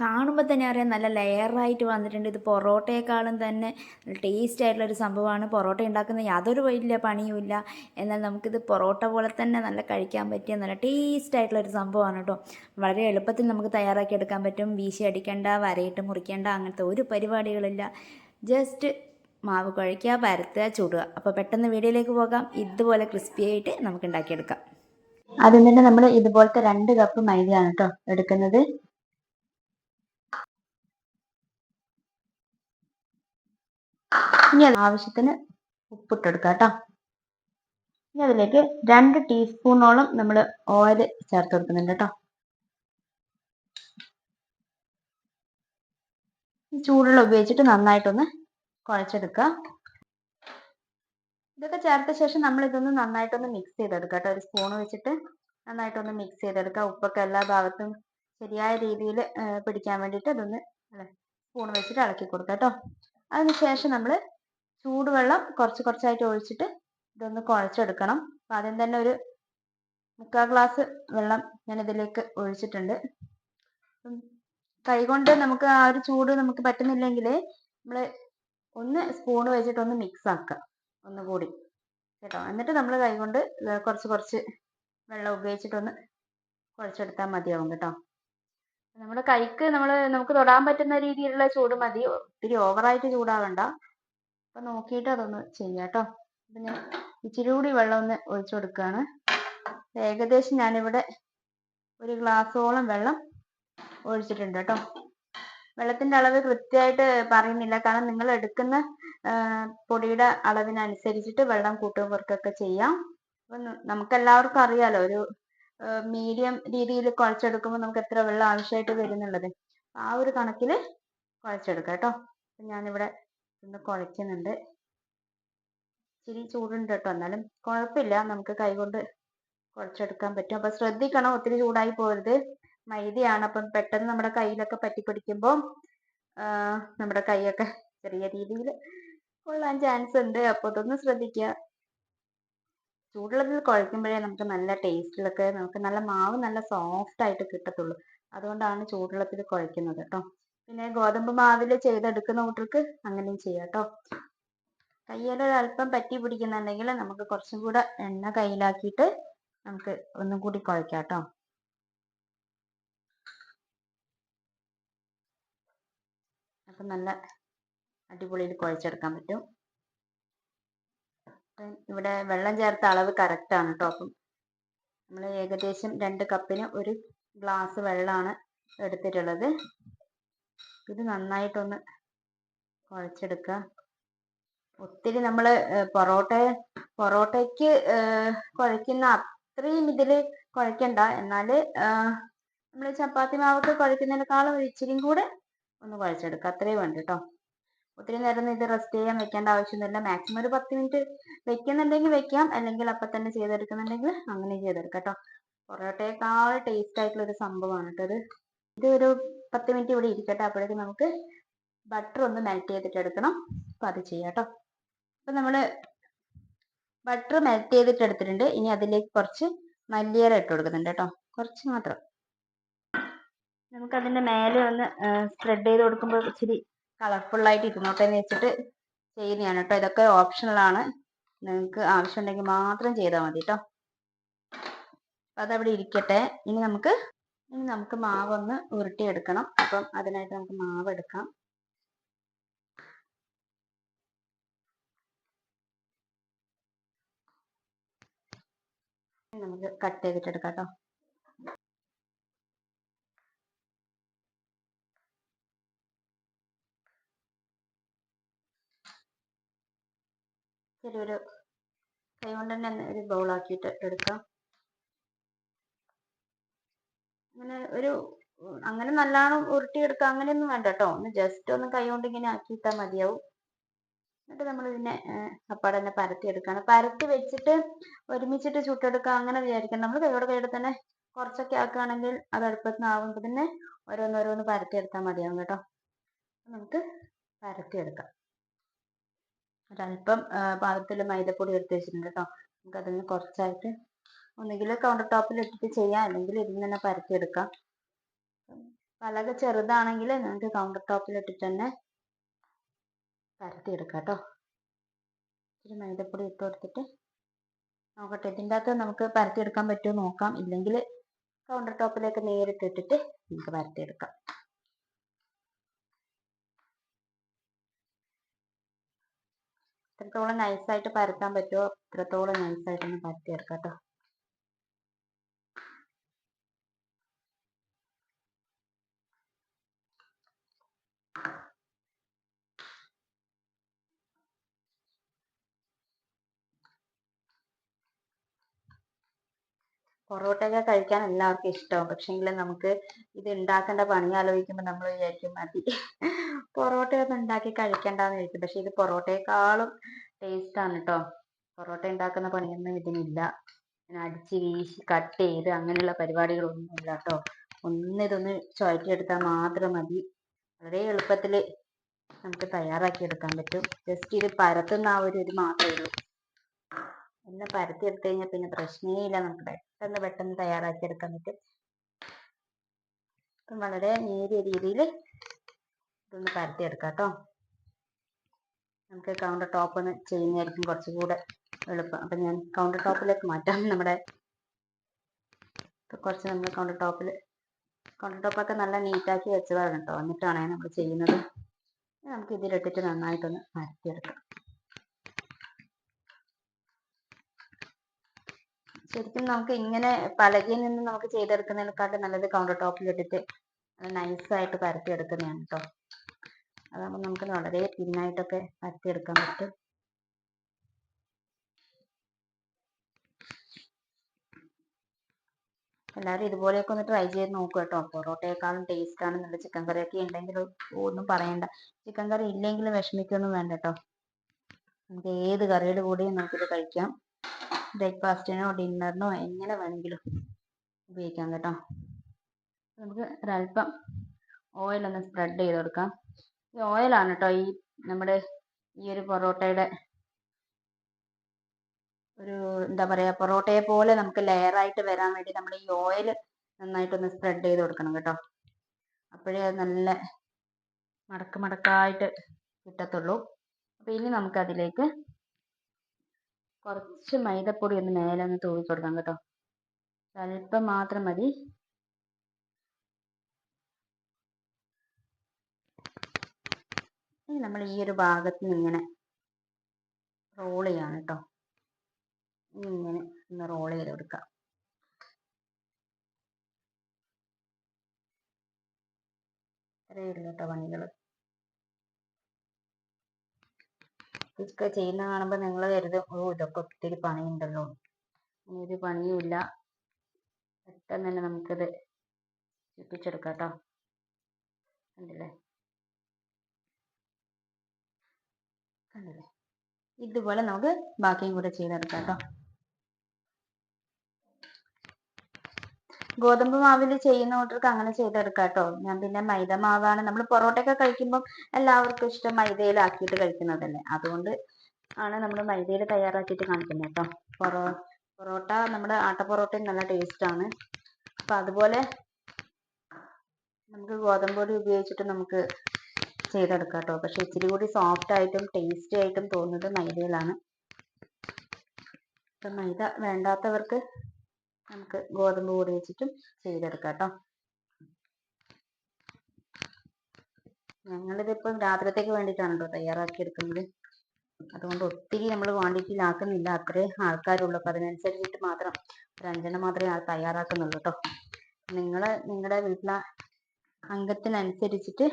കാണുമ്പോൾ തന്നെ അറിയാം നല്ല ലെയറായിട്ട് വന്നിട്ടുണ്ട്. ഇത് പൊറോട്ടയെക്കാളും തന്നെ ടേസ്റ്റ് ആയിട്ടുള്ള ഒരു സംഭവമാണ്. പൊറോട്ട ഉണ്ടാക്കുന്ന യാതൊരു വലിയ പണിയുമില്ല. എന്നാൽ നമുക്കിത് പൊറോട്ട പോലെ തന്നെ നല്ല കഴിക്കാൻ പറ്റിയ നല്ല ടേസ്റ്റ് ആയിട്ടുള്ള ഒരു സംഭവമാണ് കേട്ടോ. വളരെ എളുപ്പത്തിൽ നമുക്ക് തയ്യാറാക്കി എടുക്കാൻ പറ്റും. വീശി അടിക്കേണ്ട വരയിട്ട് മുറിക്കേണ്ട അങ്ങനത്തെ ഒരു പരിപാടികളില്ല. ജസ്റ്റ് മാവ് കുഴയ്ക്കുക പരത്തുക ചൂടുക. അപ്പോൾ പെട്ടെന്ന് വീഡിയോയിലേക്ക് പോകാം. ഇതുപോലെ ക്രിസ്പി ആയിട്ട് നമുക്ക് ഉണ്ടാക്കിയെടുക്കാം. ആദ്യം തന്നെ നമ്മൾ ഇതുപോലത്തെ രണ്ട് കപ്പ് മൈദയാണ് കേട്ടോ എടുക്കുന്നത്. ഇനി അത് ആവശ്യത്തിന് ഉപ്പിട്ടെടുക്കാം കേട്ടോ. ഇനി അതിലേക്ക് രണ്ട് ടീസ്പൂണോളം നമ്മൾ ഓയിൽ ചേർത്ത് കൊടുക്കുന്നുണ്ട് കേട്ടോ. ചൂടുള്ള ഉപയോഗിച്ചിട്ട് നന്നായിട്ടൊന്ന് കുഴച്ചെടുക്കുക. ഇതൊക്കെ ചേർത്ത ശേഷം നമ്മൾ ഇതൊന്ന് നന്നായിട്ടൊന്ന് മിക്സ് ചെയ്തെടുക്കുക കേട്ടോ. ഒരു സ്പൂൺ വെച്ചിട്ട് നന്നായിട്ടൊന്ന് മിക്സ് ചെയ്തെടുക്കുക. ഉപ്പൊക്കെ എല്ലാ ഭാഗത്തും ശരിയായ രീതിയിൽ പിടിക്കാൻ വേണ്ടിയിട്ട് അതൊന്ന് സ്പൂൺ വെച്ചിട്ട് ഇളക്കി കൊടുക്കുക കേട്ടോ. അതിനുശേഷം നമ്മൾ ചൂടുവെള്ളം കുറച്ച് കുറച്ചായിട്ട് ഒഴിച്ചിട്ട് ഇതൊന്ന് കുഴച്ചെടുക്കണം. അപ്പം ആദ്യം തന്നെ ഒരു മുക്കാൽ ഗ്ലാസ് വെള്ളം ഞാൻ ഇതിലേക്ക് ഒഴിച്ചിട്ടുണ്ട് കൈകൊണ്ട് നമുക്ക് ആ ഒരു ചൂട് നമുക്ക് പറ്റുന്നില്ലെങ്കിൽ നമ്മൾ ഒന്ന് സ്പൂൺ വെച്ചിട്ട് ഒന്ന് മിക്സ് ആക്കുക ഒന്നുകൂടി. കേട്ടോ? എന്നിട്ട് നമ്മൾ കൈകൊണ്ട് കുറച്ച് കുറച്ച് വെള്ളം ഉപയോഗിച്ചിട്ടൊന്ന് കുഴച്ചെടുത്താൽ മതിയാവും കേട്ടോ? നമ്മുടെ കൈക്ക് നമ്മൾ നമുക്ക് തൊടാൻ പറ്റുന്ന രീതിയിലുള്ള ചൂട് മതി. ഒത്തിരി ഓവറായിട്ട് ചൂടാവണ്ട. അപ്പം നോക്കിയിട്ട് അതൊന്ന് ചെയ്യാട്ടോ അപ്പം ഞാൻ ഇച്ചിരി കൂടി വെള്ളം ഒന്ന് ഒഴിച്ചു കൊടുക്കുകയാണ്. ഏകദേശം ഞാനിവിടെ ഒരു ഗ്ലാസ്സോളം വെള്ളം ഒഴിച്ചിട്ടുണ്ട് കേട്ടോ. വെള്ളത്തിന്റെ അളവ് കൃത്യമായിട്ട് പറയുന്നില്ല. കാരണം നിങ്ങൾ എടുക്കുന്ന പൊടിയുടെ അളവിനനുസരിച്ചിട്ട് വെള്ളം കൂട്ടും കുറക്കൊക്കെ ചെയ്യാം. അപ്പം നമുക്ക് എല്ലാവർക്കും അറിയാലോ ഒരു മീഡിയം രീതിയിൽ കുഴച്ചെടുക്കുമ്പോൾ നമുക്ക് എത്ര വെള്ളം ആവശ്യമായിട്ട് വരുന്നുള്ളത് ആ ഒരു കണക്കിൽ കുഴച്ചെടുക്കാം കേട്ടോ. ഞാനിവിടെ ഒന്ന് കുഴയ്ക്കുന്നുണ്ട്. ഇച്ചിരി ചൂടുണ്ട് കേട്ടോ. എന്നാലും കുഴപ്പമില്ല. നമുക്ക് കൈകൊണ്ട് കുഴച്ചെടുക്കാൻ പറ്റും. അപ്പൊ ശ്രദ്ധിക്കണം. ഒത്തിരി ചൂടായി പോകരുത്. മൈദയാണ്. അപ്പം പെട്ടെന്ന് നമ്മുടെ കയ്യിലൊക്കെ പറ്റിപ്പിടിക്കുമ്പോൾ നമ്മുടെ കൈയൊക്കെ ചെറിയ രീതിയിൽ കൊള്ളാൻ ചാൻസ് ഉണ്ട്. അപ്പോൾ അതൊന്ന് ശ്രദ്ധിക്കുക. ചൂടുള്ളതിൽ കുഴക്കുമ്പോഴേ നമുക്ക് നല്ല ടേസ്റ്റിലൊക്കെ നമുക്ക് നല്ല മാവ് നല്ല സോഫ്റ്റ് ആയിട്ട് കിട്ടത്തുള്ളൂ. അതുകൊണ്ടാണ് ചൂടുള്ളത്തിൽ കുഴക്കുന്നത് കേട്ടോ. പിന്നെ ഗോതമ്പ് മാവിൽ ചെയ്തെടുക്കുന്ന കൂട്ടർക്ക് അങ്ങനെയും ചെയ്യാം കേട്ടോ. കയ്യിൽ അല്പം പറ്റി പിടിക്കുന്നുണ്ടെങ്കിൽ നമുക്ക് കുറച്ചും കൂടെ എണ്ണ കയ്യിലാക്കിയിട്ട് നമുക്ക് ഒന്നും കൂടി കുഴക്കാം കേട്ടോ. അപ്പം നല്ല അടിപൊളിയിൽ കുഴച്ചെടുക്കാൻ പറ്റും. ഇവിടെ വെള്ളം ചേർത്ത അളവ് കറക്റ്റ് ആണ് കേട്ടോ. അപ്പം നമ്മൾ ഏകദേശം രണ്ട് കപ്പിന് ഒരു ഗ്ലാസ് വെള്ളമാണ് എടുത്തിട്ടുള്ളത്. ഇത് നന്നായിട്ടൊന്ന് കുഴച്ചെടുക്കുക ഒത്തിരി നമ്മൾ പൊറോട്ട പൊറോട്ടയ്ക്ക് കുഴക്കുന്ന അത്രയും ഇതിൽ കുഴയ്ക്കണ്ട. എന്നാൽ നമ്മൾ ചപ്പാത്തി മാവൊക്കെ കുഴയ്ക്കുന്നതിനേക്കാളും ഇച്ചിരിയും കൂടെ ഒന്ന് കുഴച്ചെടുക്കുക അത്രയും വേണ്ട കേട്ടോ ഒത്തിരി നേരം ഇത് റെസ്റ്റ് ചെയ്യാൻ വെക്കേണ്ട ആവശ്യമൊന്നുമില്ല. മാക്സിമം ഒരു പത്ത് മിനിറ്റ് വെക്കുന്നുണ്ടെങ്കിൽ വെക്കാം. അല്ലെങ്കിൽ അപ്പം തന്നെ ചെയ്തെടുക്കുന്നുണ്ടെങ്കിൽ അങ്ങനെ ചെയ്തെടുക്കാം കേട്ടോ പൊറോട്ടയേക്കാൾ ടേസ്റ്റ് ആയിട്ടുള്ള ഒരു സംഭവമാണ് കേട്ടോ ഇത്. ഇത് ഒരു പത്ത് മിനിറ്റ് ഇവിടെ ഇരിക്കട്ടെ. അപ്പോഴേക്കും നമുക്ക് ബട്ടർ ഒന്ന് മെൽറ്റ് ചെയ്തിട്ട് എടുക്കണം അപ്പം അത് ചെയ്യാം കേട്ടോ അപ്പം നമ്മൾ ബട്ടർ മെൽറ്റ് ചെയ്തിട്ട് എടുത്തിട്ടുണ്ട് ഇനി അതിലേക്ക് കുറച്ച് മല്ലിയില ഇട്ട് കൊടുക്കുന്നുണ്ട് കേട്ടോ കുറച്ച് മാത്രം. നമുക്ക് അതിന്റെ മേലെ ഒന്ന് സ്പ്രെഡ് ചെയ്ത് കൊടുക്കുമ്പോൾ ഇച്ചിരി കളർഫുള്ളായിട്ട് ഇരുന്നോട്ടെ എന്ന് വെച്ചിട്ട് ചെയ്യുന്നതാണ് കേട്ടോ ഇതൊക്കെ ഓപ്ഷണലാണ് നിങ്ങൾക്ക് ആവശ്യമുണ്ടെങ്കിൽ മാത്രം ചെയ്താൽ മതി കേട്ടോ അപ്പം അതവിടെ ഇരിക്കട്ടെ. ഇനി നമുക്ക് ഇനി നമുക്ക് മാവ് ഒന്ന് ഉരുട്ടിയെടുക്കണം. അപ്പം അതിനായിട്ട് നമുക്ക് മാവ് എടുക്കാം നമുക്ക് കട്ട് ചെയ്തിട്ടെടുക്കാം കേട്ടോ ചെറിയൊരു കൈ കൊണ്ട് തന്നെ ഒരു ബൗളാക്കിയിട്ട് എടുക്കാം. അങ്ങനെ ഒരു അങ്ങനെ നല്ലോണം ഉരുട്ടിയെടുക്കുക അങ്ങനെയൊന്നും വേണ്ട കേട്ടോ ഒന്ന് ജസ്റ്റ് ഒന്ന് കൈ കൊണ്ട് ഇങ്ങനെ ആക്കിയിട്ടാൽ മതിയാവും. എന്നിട്ട് നമ്മൾ ഇതിനെ അപ്പാടെ തന്നെ പരത്തി എടുക്കുകയാണ് പരത്തി വെച്ചിട്ട് ഒരുമിച്ചിട്ട് ചുട്ടെടുക്കുക അങ്ങനെ വിചാരിക്കണം നമ്മൾ കൈയോടെ കൈയോടെ തന്നെ കുറച്ചൊക്കെ ആക്കുകയാണെങ്കിൽ അത് അടുപ്പത്തിന് ആവുമ്പോൾ തന്നെ ഓരോന്നോരോന്ന് പരത്തി എടുത്താൽ മതിയാവും കേട്ടോ. നമുക്ക് പരത്തിയെടുക്കാം ഒരല്പം പാകത്തിൽ മൈദപ്പൊടി എടുത്ത് വെച്ചിട്ടുണ്ട് കേട്ടോ നമുക്ക് അതിൽ നിന്ന് കുറച്ചായിട്ട് ഒന്നുകിൽ കൗണ്ടർ ടോപ്പിൽ ഇട്ടിട്ട് ചെയ്യാം. അല്ലെങ്കിൽ ഇതിൽ തന്നെ പരത്തിയെടുക്കാം പലക ചെറുതാണെങ്കിൽ നിങ്ങൾക്ക് കൗണ്ടർ ടോപ്പിൽ ഇട്ടിട്ട് തന്നെ പരത്തിയെടുക്കാം കേട്ടോ ഇച്ചിരി മൈദപ്പൊടി ഇട്ട് കൊടുത്തിട്ട് നോക്കട്ടെ. ഇതിന്റെ അകത്ത് നമുക്ക് പരത്തിയെടുക്കാൻ പറ്റുമോ നോക്കാം. ഇല്ലെങ്കിൽ കൗണ്ടർ ടോപ്പിലേക്ക് നേരിട്ട് ഇട്ടിട്ട് നമുക്ക് പരത്തിയെടുക്കാം എത്രത്തോളം നൈസായിട്ട് പരത്താൻ പറ്റുമോ? അത്രത്തോളം നൈസായിട്ടൊന്ന് പരത്തിയെടുക്കാം കേട്ടോ പൊറോട്ടയൊക്കെ കഴിക്കാൻ എല്ലാവർക്കും ഇഷ്ടമാവും പക്ഷേങ്കിൽ നമുക്ക് ഇത് ഉണ്ടാക്കേണ്ട പണി ആലോചിക്കുമ്പോൾ നമ്മൾ വിചാരിക്കും മതി. പൊറോട്ടയൊന്നും ഉണ്ടാക്കി കഴിക്കണ്ടെന്ന് വിചാരിക്കും. പക്ഷെ ഇത് പൊറോട്ടയെക്കാളും ആണ് കേട്ടോ പൊറോട്ട ഉണ്ടാക്കുന്ന പണിയൊന്നും ഇതിനില്ല. അടിച്ച് വീശി കട്ട് ചെയ്ത് അങ്ങനെയുള്ള പരിപാടികളൊന്നും ഇല്ല കേട്ടോ ഒന്ന് ഇതൊന്ന് ചുഴറ്റിയെടുത്താൽ മാത്രം മതി. വളരെ എളുപ്പത്തിൽ നമുക്ക് തയ്യാറാക്കി എടുക്കാൻ പറ്റും. ജസ്റ്റ് ഇത് പരത്തുന്ന ആ ഒരു ഇത് മാത്രമേ ഉള്ളൂ. എല്ലാം പരത്തി എടുത്തു കഴിഞ്ഞാൽ പിന്നെ പ്രശ്നമേ ഇല്ല നമുക്ക് പെട്ടെന്ന് പെട്ടെന്ന് തയ്യാറാക്കി എടുക്കാൻ പറ്റും. അപ്പം വളരെ നേരിയ രീതിയിൽ ഇതൊന്ന് പരത്തി എടുക്കാം കേട്ടോ. നമുക്ക് കൗണ്ടർ ടോപ്പ് ഒന്ന് ചെയ്യുന്നതായിരിക്കും കുറച്ചുകൂടെ എളുപ്പം. അപ്പം ഞാൻ കൗണ്ടർ ടോപ്പിലേക്ക് മാറ്റാം. നമ്മുടെ കുറച്ച് നമ്മൾ കൗണ്ടർ ടോപ്പിൽ കൗണ്ടർ ടോപ്പൊക്കെ നല്ല നീറ്റാക്കി വെച്ചതാണ് കേട്ടോ. എന്നിട്ടാണ് നമ്മൾ ചെയ്യുന്നത്. നമുക്ക് ഇതിലിട്ടിട്ട് നന്നായിട്ടൊന്ന് പരത്തിയെടുക്കാം ശരിക്കും നമുക്ക് ഇങ്ങനെ പലകയിൽ നിന്ന് നമുക്ക് ചെയ്തെടുക്കുന്നതിനെക്കാട്ടും നല്ലത് കൗണ്ടർ ടോപ്പിലിട്ടിട്ട് നല്ല നൈസായിട്ട് പരത്തി എടുക്കുന്നതാണ് കേട്ടോ അതാകുമ്പോൾ നമുക്ക് വളരെ തിന്നായിട്ടൊക്കെ പരത്തിയെടുക്കാൻ പറ്റും. എല്ലാവരും ഇതുപോലെയൊക്കെ ഒന്ന് ട്രൈ ചെയ്ത് നോക്കുക കേട്ടോ പൊറോട്ടയെക്കാളും ടേസ്റ്റ് ആണ് നല്ല ചിക്കൻ കറി ഒക്കെ ഉണ്ടെങ്കിൽ ഒന്നും പറയണ്ട. ചിക്കൻ കറി ഇല്ലെങ്കിലും വിഷമിക്കൊന്നും വേണ്ട കേട്ടോ നമുക്ക് ഏത് കറിയുടെ കൂടെയും നമുക്കിത് കഴിക്കാം. ബ്രേക്ക്ഫാസ്റ്റിനോ ഡിന്നറിനോ എങ്ങനെ വേണമെങ്കിലും ഉപയോഗിക്കാം കേട്ടോ. നമുക്ക് ഒരല്പം ഒന്ന് സ്പ്രെഡ് ചെയ്ത് കൊടുക്കാം. ഈ ഓയിലാണ് കേട്ടോ ഈ നമ്മുടെ ഈ ഒരു പൊറോട്ടയുടെ ഒരു എന്താ പറയുക പൊറോട്ടയെ പോലെ നമുക്ക് ലെയറായിട്ട് വരാൻ വേണ്ടി നമ്മൾ ഈ ഓയിൽ നന്നായിട്ടൊന്ന് സ്പ്രെഡ് ചെയ്ത് കൊടുക്കണം കേട്ടോ. അപ്പോഴേ അത് നല്ല മടക്ക് മടക്കായിട്ട് കിട്ടത്തുള്ളൂ. അപ്പോൾ ഇനി നമുക്കതിലേക്ക് കുറച്ച് മൈദപ്പൊടി ഒന്ന് മേലെ ഒന്ന് തൂവി കൊടുക്കാം കേട്ടോ. അല്പം മാത്രം മതി. ഇനി നമ്മൾ ഈ ഒരു ഭാഗത്ത് നിന്ന് ഇങ്ങനെ റോൾ ചെയ്യാണ് കേട്ടോ. ഇങ്ങനെ ഒന്ന് റോൾ ചെയ്ത് കൊടുക്കാം. ഇത്രയേ ഉള്ളൂ കേട്ടോ പണികൾ ഇതൊക്കെ ചെയ്യുന്ന കാണുമ്പോൾ നിങ്ങൾ കരുതും ഓ ഇതൊക്കെ ഒത്തിരി പണിയുണ്ടല്ലോ. ഒരു പണിയുമില്ല. പെട്ടെന്ന് തന്നെ നമുക്കിത് ചുറ്റിച്ചെടുക്കാം കേട്ടോ കണ്ടില്ലേ? കണ്ടില്ലേ? ഇതുപോലെ നമുക്ക് ബാക്കിയും കൂടെ ചെയ്തെടുക്കാം കേട്ടോ ഗോതമ്പ് മാവിൽ ചെയ്യുന്ന കൂട്ടർക്ക് അങ്ങനെ ചെയ്തെടുക്കാം കേട്ടോ ഞാൻ പിന്നെ മൈദ മാവാണ്. നമ്മൾ പൊറോട്ടയൊക്കെ കഴിക്കുമ്പോൾ എല്ലാവർക്കും ഇഷ്ടം മൈദയിലാക്കിയിട്ട് കഴിക്കുന്നതല്ലേ. അതുകൊണ്ട് ആണ് നമ്മൾ മൈദയിൽ തയ്യാറാക്കിയിട്ട് കാണിക്കുന്നത് കേട്ടോ. പൊറോ പൊറോട്ട നമ്മുടെ ആട്ട പൊറോട്ടയും നല്ല ടേസ്റ്റ് ആണ്. അപ്പം അതുപോലെ നമുക്ക് ഗോതമ്പ് പൊടി ഉപയോഗിച്ചിട്ട് നമുക്ക് ചെയ്തെടുക്കാം കേട്ടോ. പക്ഷെ ഇച്ചിരി കൂടി സോഫ്റ്റ് ആയിട്ടും ടേസ്റ്റി ആയിട്ടും തോന്നുന്നത് മൈദയിലാണ്. അപ്പം മൈദ വേണ്ടാത്തവർക്ക് നമുക്ക് ഗോതമ്പ് പൊടി വെച്ചിട്ടും ചെയ്തെടുക്കാം കേട്ടോ. ഞങ്ങളിതിപ്പം രാത്രിത്തേക്ക് വേണ്ടിയിട്ടാണ് കേട്ടോ തയ്യാറാക്കി എടുക്കുന്നത്. അതുകൊണ്ട് ഒത്തിരി നമ്മൾ ക്വാണ്ടിറ്റിയിലാക്കുന്നില്ല അത്രേ ആൾക്കാരുള്ളൂ. അപ്പം അതിനനുസരിച്ചിട്ട് മാത്രം ഒരു അഞ്ചെണ്ണം മാത്രമേ തയ്യാറാക്കുന്നുള്ളൂ കേട്ടോ. നിങ്ങൾ നിങ്ങളുടെ വീട്ടിലെ അംഗത്തിനനുസരിച്ചിട്ട്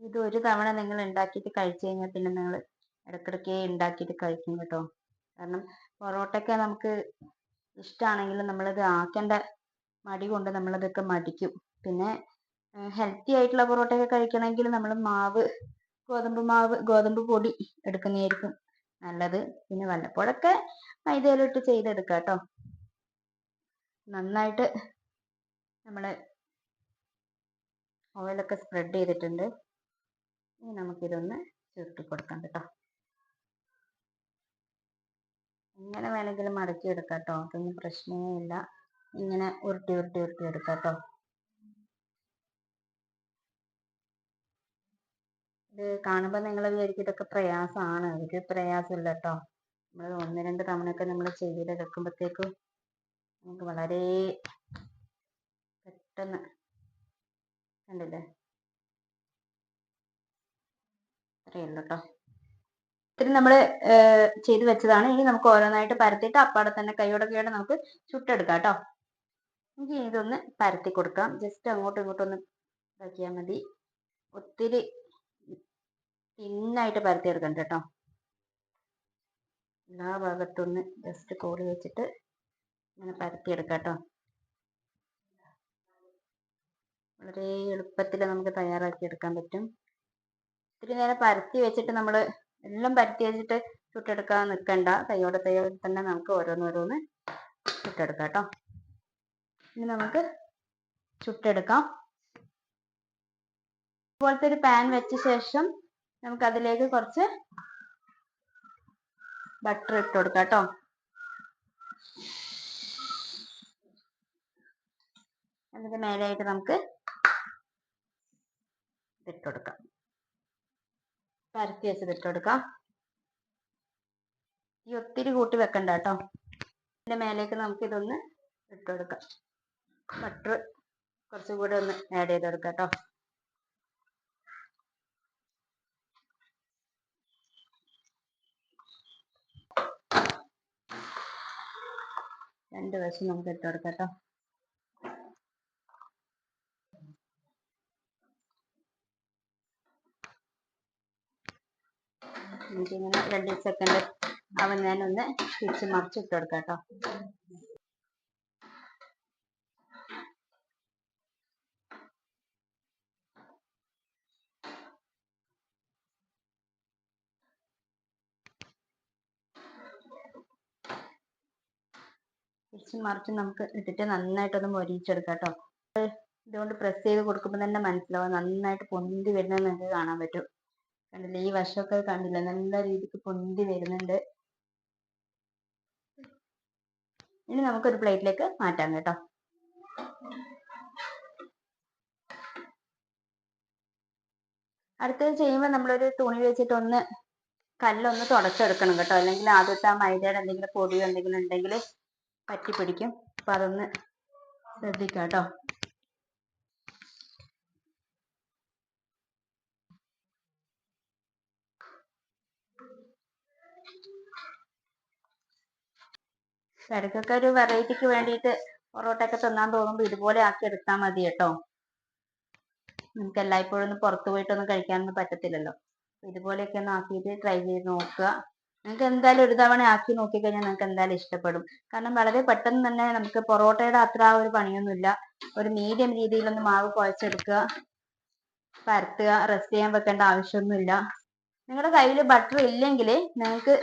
ഇത് ഒരു തവണ നിങ്ങൾ ഉണ്ടാക്കിയിട്ട് കഴിച്ചു കഴിഞ്ഞാൽ പിന്നെ നിങ്ങൾ ഇടയ്ക്കിടയ്ക്ക് ഉണ്ടാക്കിയിട്ട് കഴിക്കും കേട്ടോ. കാരണം പൊറോട്ടയൊക്കെ നമുക്ക് ഇഷ്ടമാണെങ്കിലും നമ്മളത് ആക്കേണ്ട മടി കൊണ്ട് നമ്മളതൊക്കെ മടിക്കും. പിന്നെ ഹെൽത്തി ആയിട്ടുള്ള പൊറോട്ടയൊക്കെ കഴിക്കണമെങ്കിൽ നമ്മൾ മാവ് ഗോതമ്പ് മാവ് ഗോതമ്പ് പൊടി എടുക്കുന്നതായിരിക്കും നല്ലത്. പിന്നെ വല്ലപ്പോഴൊക്കെ മൈദയിലിട്ട് ചെയ്തെടുക്കാം കേട്ടോ. നന്നായിട്ട് നമ്മൾ ഓയിലൊക്കെ സ്പ്രെഡ് ചെയ്തിട്ടുണ്ട്. ഇനി നമുക്കിതൊന്ന് ചുരുട്ടി കൊടുക്കാം കേട്ടോ. എങ്ങനെ വേണമെങ്കിലും മടക്കി എടുക്കാം കേട്ടോ അതൊന്നും പ്രശ്നമേ ഇല്ല. ഇങ്ങനെ ഉരുട്ടി ഉരുട്ടി ഉരുട്ടി എടുക്കാം കേട്ടോ ഇത് കാണുമ്പോൾ നിങ്ങൾ വിചാരിക്കും ഇതൊക്കെ പ്രയാസമാണ്. ഒരു പ്രയാസമില്ല കേട്ടോ. നമ്മൾ ഒന്ന് രണ്ട് തവണയൊക്കെ നമ്മൾ ചെയ്തെടുക്കുമ്പോഴത്തേക്കും നമുക്ക് വളരെ പെട്ടെന്ന് കണ്ടില്ലേ? അത്രയേ ഉള്ളൂ കേട്ടോ. ഇത്തിരി നമ്മൾ ചെയ്ത് വെച്ചതാണ്. ഇനി നമുക്ക് ഓരോന്നായിട്ട് പരത്തിയിട്ട് അപ്പാടെ തന്നെ കൈയോടെ കൈയോടെ നമുക്ക് ചുട്ടെടുക്കാം കേട്ടോ. ഇനി ഇതൊന്ന് പരത്തി കൊടുക്കാം. ജസ്റ്റ് അങ്ങോട്ടും ഇങ്ങോട്ടും ഒന്ന് ഇതാക്കിയാൽ മതി. ഒത്തിരി തിന്നായിട്ട് പരത്തിയെടുക്കണ്ട കേട്ടോ. എല്ലാ ഭാഗത്തൊന്ന് ജസ്റ്റ് കോടി വെച്ചിട്ട് ഇങ്ങനെ പരത്തിയെടുക്കാം കേട്ടോ. വളരെ എളുപ്പത്തിൽ നമുക്ക് തയ്യാറാക്കി എടുക്കാൻ പറ്റും. ഇത്തിരി നേരം പരത്തി വെച്ചിട്ട് നമ്മൾ എല്ലാം പരത്തി വെച്ചിട്ട് ചുട്ടെടുക്കാൻ നിൽക്കണ്ട. കൈയോടെ കൈയോടെ തന്നെ നമുക്ക് ഓരോന്നോരോന്ന് ചുട്ടെടുക്കാം കേട്ടോ. ഇനി നമുക്ക് ചുട്ടെടുക്കാം. ഇതുപോലത്തെ ഒരു പാൻ വെച്ച ശേഷം നമുക്ക് അതിലേക്ക് കുറച്ച് ബട്ടർ ഇട്ട് കൊടുക്കാം കേട്ടോ. അതിന്റെ മേലെയായിട്ട് നമുക്ക് ഇട്ട് കൊടുക്കാം. പരത്തി വെച്ചത് ഇട്ട് കൊടുക്കാം. ഈ ഒത്തിരി കൂട്ടി വെക്കണ്ട കേട്ടോ ഇതിന്റെ മേലേക്ക് നമുക്ക് ഇതൊന്ന് ഇട്ട് കൊടുക്കാം. ബട്ടർ കുറച്ചും കൂടെ ഒന്ന് ആഡ് ചെയ്ത് കൊടുക്കാം കേട്ടോ രണ്ട് വശം നമുക്ക് ഇട്ട് കൊടുക്കാം കേട്ടോ നമുക്കിങ്ങനെ രണ്ട് സെക്കൻഡ് അവൻ ഞാനൊന്ന് തിരിച്ച് മറിച്ചിട്ട് കൊടുക്കാം കേട്ടോ തിരിച്ചും മറിച്ചും നമുക്ക് ഇട്ടിട്ട് നന്നായിട്ടൊന്ന് മൊരിയിച്ചെടുക്കാം കേട്ടോ ഇതുകൊണ്ട് പ്രസ് ചെയ്ത് കൊടുക്കുമ്പോൾ തന്നെ മനസ്സിലാവും. നന്നായിട്ട് പൊന്തി വരുന്നത് നിങ്ങൾക്ക് കാണാൻ പറ്റും. കണ്ടില്ലേ? ഈ വർഷമൊക്കെ കണ്ടില്ല? നല്ല രീതിക്ക് പൊന്തി വരുന്നുണ്ട്. ഇനി നമുക്കൊരു പ്ലേറ്റിലേക്ക് മാറ്റാം കേട്ടോ. അടുത്തത് ചെയ്യുമ്പോൾ നമ്മളൊരു തുണി വെച്ചിട്ട് ഒന്ന് കല്ലൊന്ന് തുടച്ചെടുക്കണം കേട്ടോ. അല്ലെങ്കിൽ ആദ്യത്തെ ആ മൈദയുടെ എന്തെങ്കിലും പൊടിയോ എന്തെങ്കിലും ഉണ്ടെങ്കിൽ പറ്റി പിടിക്കും അപ്പൊ അതൊന്ന് ശ്രദ്ധിക്കാം കേട്ടോ. ഇടയ്ക്കൊക്കെ ഒരു വെറൈറ്റിക്ക് വേണ്ടിയിട്ട് പൊറോട്ടയൊക്കെ തിന്നാൻ തോന്നുമ്പോൾ ഇതുപോലെ ആക്കി എടുത്താൽ മതി കേട്ടോ. നമുക്ക് എല്ലായ്പ്പോഴും ഒന്ന് പുറത്തു പോയിട്ടൊന്നും കഴിക്കാനൊന്നും പറ്റത്തില്ലല്ലോ. ഇതുപോലെയൊക്കെ ഒന്ന് ആക്കിയിട്ട് ട്രൈ ചെയ്ത് നോക്കുക. നിങ്ങൾക്ക് എന്തായാലും ഒരു തവണ ആക്കി നോക്കിക്കഴിഞ്ഞാൽ നിങ്ങൾക്ക് എന്തായാലും ഇഷ്ടപ്പെടും. കാരണം വളരെ പെട്ടെന്ന് തന്നെ നമുക്ക് പൊറോട്ടയുടെ അത്ര ഒരു പണിയൊന്നുമില്ല. ഒരു മീഡിയം രീതിയിലൊന്ന് മാവ് കുഴച്ചെടുക്കുക. പരത്തുക. റെസ്റ്റ് ചെയ്യാൻ വെക്കേണ്ട ആവശ്യമൊന്നുമില്ല. നിങ്ങളുടെ കയ്യിൽ ബട്ടർ ഇല്ലെങ്കിൽ നിങ്ങൾക്ക്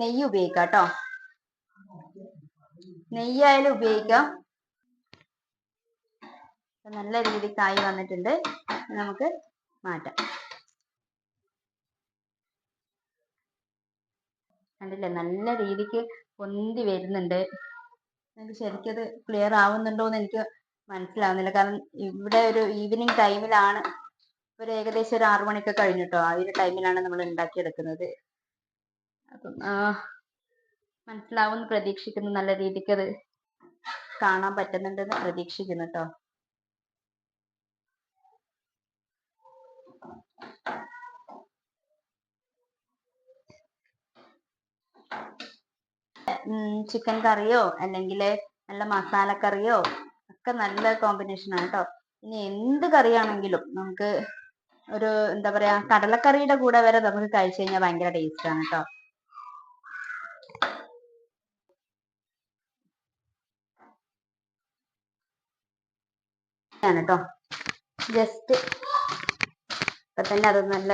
നെയ്യ് ഉപയോഗിക്കാം കേട്ടോ. നെയ്യായാലും ഉപയോഗിക്കാം. നല്ല രീതി കായ് വന്നിട്ടുണ്ട്. നമുക്ക് മാറ്റാം. കണ്ടില്ലേ? നല്ല രീതിക്ക് പൊന്തി വരുന്നുണ്ട്. എനിക്ക് ശരിക്കത് ക്ലിയർ ആവുന്നുണ്ടോ എന്ന് എനിക്ക് മനസ്സിലാവുന്നില്ല. കാരണം ഇവിടെ ഒരു ഈവനിങ് ടൈമിലാണ് ഒരു ഏകദേശം ഒരു ആറു മണിയൊക്കെ കഴിഞ്ഞിട്ടോ ആ ഒരു ടൈമിലാണ് നമ്മൾ ഉണ്ടാക്കിയെടുക്കുന്നത്. അപ്പം മനസ്സിലാവുമെന്ന് പ്രതീക്ഷിക്കുന്നു. നല്ല രീതിക്ക് അത് കാണാൻ പറ്റുന്നുണ്ടെന്ന് പ്രതീക്ഷിക്കുന്നു കേട്ടോ ചിക്കൻ കറിയോ? അല്ലെങ്കിൽ നല്ല മസാല കറിയോ? ഒക്കെ നല്ല കോമ്പിനേഷൻ ആണ് കേട്ടോ ഇനി എന്ത് കറിയാണെങ്കിലും നമുക്ക് ഒരു എന്താ പറയാ കടലക്കറിയുടെ കൂടെ വരെ നമുക്ക് കഴിച്ചു കഴിഞ്ഞാൽ ഭയങ്കര ടേസ്റ്റ് ആണ് കേട്ടോ ആണ് കേട്ടോ ജസ്റ്റ് ഇപ്പൊ തന്നെ അത് നല്ല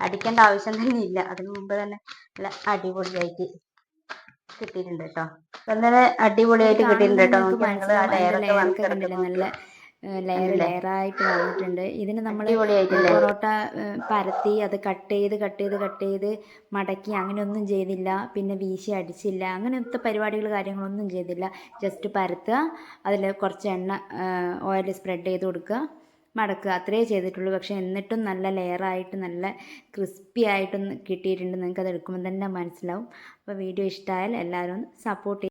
അടിക്കേണ്ട ആവശ്യം തന്നെ ഇല്ല. അതിനു മുമ്പ് തന്നെ നല്ല അടിപൊളിയായിട്ട് കിട്ടിയിട്ടുണ്ട് കേട്ടോ അടിപൊളിയായിട്ട് കിട്ടിയിട്ടുണ്ട് കേട്ടോ ഞങ്ങൾ ആ ലെയറൊക്കെ വന്നിട്ടുണ്ടല്ലോ നല്ല ലെയർ ലെയറായിട്ട് വന്നിട്ടുണ്ട്. ഇതിന് നമ്മൾ? പൊറോട്ട പരത്തി അത് കട്ട് ചെയ്ത് കട്ട് ചെയ്ത് കട്ട് ചെയ്ത് മടക്കി അങ്ങനെയൊന്നും ചെയ്തില്ല. പിന്നെ വീശി അടിച്ചില്ല. അങ്ങനത്തെ പരിപാടികൾ കാര്യങ്ങളൊന്നും ചെയ്തില്ല. ജസ്റ്റ് പരത്തുക അതിൽ കുറച്ച് എണ്ണ ഓയിൽ സ്പ്രെഡ് ചെയ്ത് കൊടുക്കുക മടക്കുക. അത്രയേ ചെയ്തിട്ടുള്ളൂ. പക്ഷേ എന്നിട്ടും നല്ല ലെയറായിട്ട് നല്ല ക്രിസ്പി ആയിട്ടൊന്ന് കിട്ടിയിട്ടുണ്ട്. നിങ്ങൾക്ക് അത് എടുക്കുമ്പോൾ തന്നെ മനസ്സിലാവും. അപ്പോൾ വീഡിയോ ഇഷ്ടമായാൽ എല്ലാവരും ഒന്ന് സപ്പോർട്ട്